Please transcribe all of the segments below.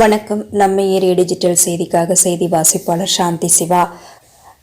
வணக்கம். நம்ம ஏரிய டிஜிட்டல் செய்திக்காக செய்தி வாசிப்பாளர் சாந்தி சிவா.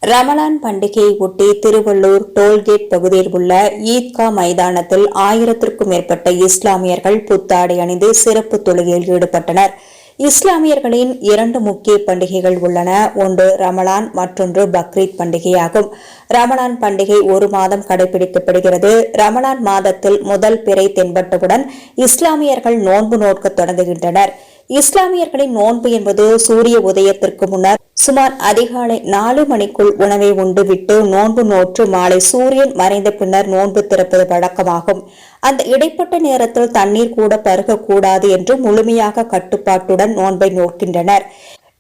ரமலான் பண்டிகையை ஒட்டி திருவள்ளூர் டோல்கேட் பகுதியில் உள்ள ஈத்கா மைதானத்தில் ஆயிரத்திற்கும் மேற்பட்ட இஸ்லாமியர்கள் புத்தாடை அணிந்து சிறப்பு தொழுகையில் ஈடுபட்டனர். இஸ்லாமியர்களின் இரண்டு முக்கிய பண்டிகைகள் உள்ளன. ஒன்று ரமலான் மற்றொன்று பக்ரீத் பண்டிகையாகும். ரமலான் பண்டிகை ஒரு மாதம் கடைபிடிக்கப்படுகிறது. ரமலான் மாதத்தில் முதல் பிறை தென்பட்டவுடன் இஸ்லாமியர்கள் நோன்பு நோக்க தொடங்குகின்றனர். இஸ்லாமியர்களின் நோன்பு என்பது சூரிய உதயத்திற்கு முன்னர் சுமார் அதிகாலை நாலு மணிக்குள் உணவை உண்டுவிட்டு நோன்பு நோற்று மாலை சூரியன் மறைந்த பின்னர் நோன்பு திறப்பது வழக்கமாகும். அந்த இடைப்பட்ட நேரத்தில் தண்ணீர் கூட பருகக்கூடாது என்று முழுமையாக கட்டுப்பாட்டுடன் நோன்பை நோக்கின்றனர்.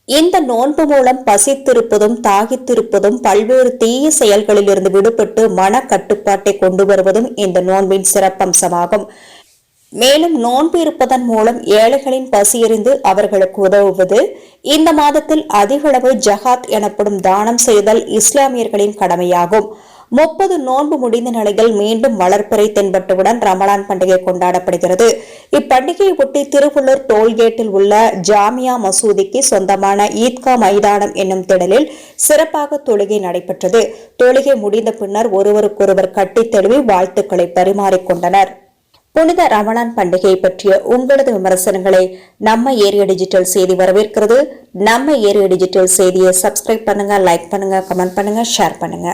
இந்த நோன்பு மூலம் பசித்திருப்பதும் தாகித்திருப்பதும் பல்வேறு தீய செயல்களிலிருந்து விடுபட்டு மன கட்டுப்பாட்டை கொண்டு வருவதும் இந்த நோன்பின் சிறப்பம்சமாகும். மேலும் நோன்பு இருப்பதன் மூலம் ஏழைகளின் பசியறிந்து அவர்களுக்கு உதவுவது. இந்த மாதத்தில் அதிகளவு ஜஹாத் எனப்படும் தானம் செய்தல் இஸ்லாமியர்களின் கடமையாகும். முப்பது நோன்பு முடிந்த நிலையில் மீண்டும் வளர்ப்பிறை தென்பட்டவுடன் ரமலான் பண்டிகை கொண்டாடப்படுகிறது. இப்பண்டிகையை ஒட்டி திருவள்ளூர் டோல்கேட்டில் உள்ள ஜாமியா மசூதிக்கு சொந்தமான ஈத்கா மைதானம் என்னும் திடலில் சிறப்பாக தொழுகை நடைபெற்றது. தொழுகை முடிந்த பின்னர் ஒருவருக்கொருவர் கட்டித் தெழுவி வாழ்த்துக்களை பரிமாறிக்கொண்டனர் புனித ரமணான் பண்டிகை பற்றிய உங்களது விமர்சனங்களை நம்ம ஏரியா டிஜிட்டல் செய்தி வரவேற்கிறது. நம்ம ஏரியா டிஜிட்டல் செய்தியை சப்ஸ்கிரைப் பண்ணுங்க லைக் பண்ணுங்க கமெண்ட் பண்ணுங்க ஷேர் பண்ணுங்க.